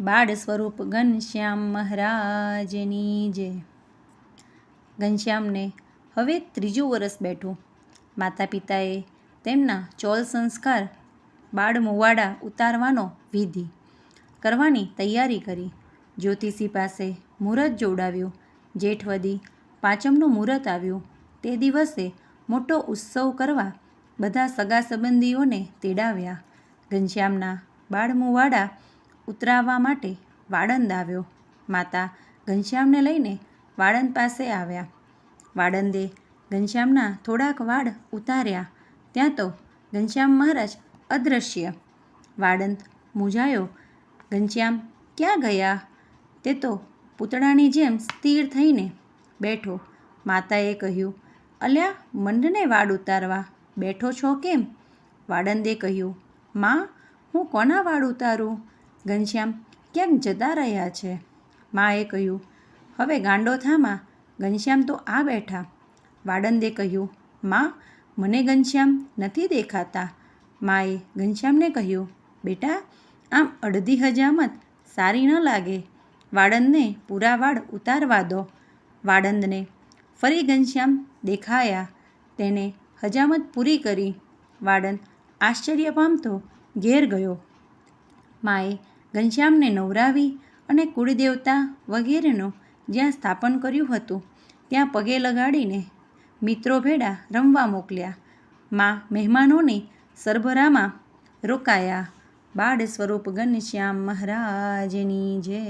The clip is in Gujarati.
બાળ સ્વરૂપ ઘનશ્યામ મહારાજની જય. ઘનશ્યામને હવે ત્રીજું વરસ બેઠું. માતા પિતાએ તેમના ચોલ સંસ્કાર બાળ મુવાડા ઉતારવાનો વિધિ કરવાની તૈયારી કરી. જ્યોતિષી પાસે મુહૂર્ત જોડાવ્યું. જેઠવદી પાંચમનું મુહૂર્ત આવ્યું. તે દિવસે મોટો ઉત્સવ કરવા બધા સગા સંબંધીઓને તેડાવ્યા. ઘનશ્યામના બાળ મુવાડા ઉતરાવવા માટે વાળંદ આવ્યો. માતા ઘનશ્યામને લઈને વાળંદ પાસે આવ્યા. વાળંદે ઘનશ્યામના થોડાક વાળ ઉતાર્યા. ત્યાં તો ઘનશ્યામ મહારાજ અદૃશ્ય વાળંદ મૂંઝાયો. ઘનશ્યામ, ક્યાં ગયા? તે તો પૂતળાની જેમ સ્થિર થઈને બેઠો. માતાએ કહ્યું, અલ્યા, મંડને વાળ ઉતારવા. બેઠો છો કેમ? વાળંદે કહ્યું, માં, હું કોના વાળ ઉતારું? ઘનશ્યામ, ક્યાંક જતા રહ્યા છે? માએ કહ્યું, હવે ગાંડો થામાં. ઘનશ્યામ તો આ બેઠા. વાડંદે કહ્યું, માં, મને ઘનશ્યામ નથી દેખાતા. માએ, ઘનશ્યામને કહ્યું, બેટા, આમ અડધી હજામત સારી ન લાગે. વાડંદને પૂરા વાડ ઉતારવા દો. વાડંદને ફરી ઘનશ્યામ દેખાયા. તેને હજામત પૂરી કરી. વાડંદ આશ્ચર્ય પામતો ઘેર ગયો. માએ ઘનશ્યામને નવરાવી અને કુળદેવતા વગેરેનું જ્યાં સ્થાપન કર્યું હતું, ત્યાં પગે લગાડીને મિત્રો ભેડા રમવા મોકલ્યા. માં મહેમાનોની સરભરામાં રોકાયા. બાળ સ્વરૂપ ઘનશ્યામ મહારાજની જય.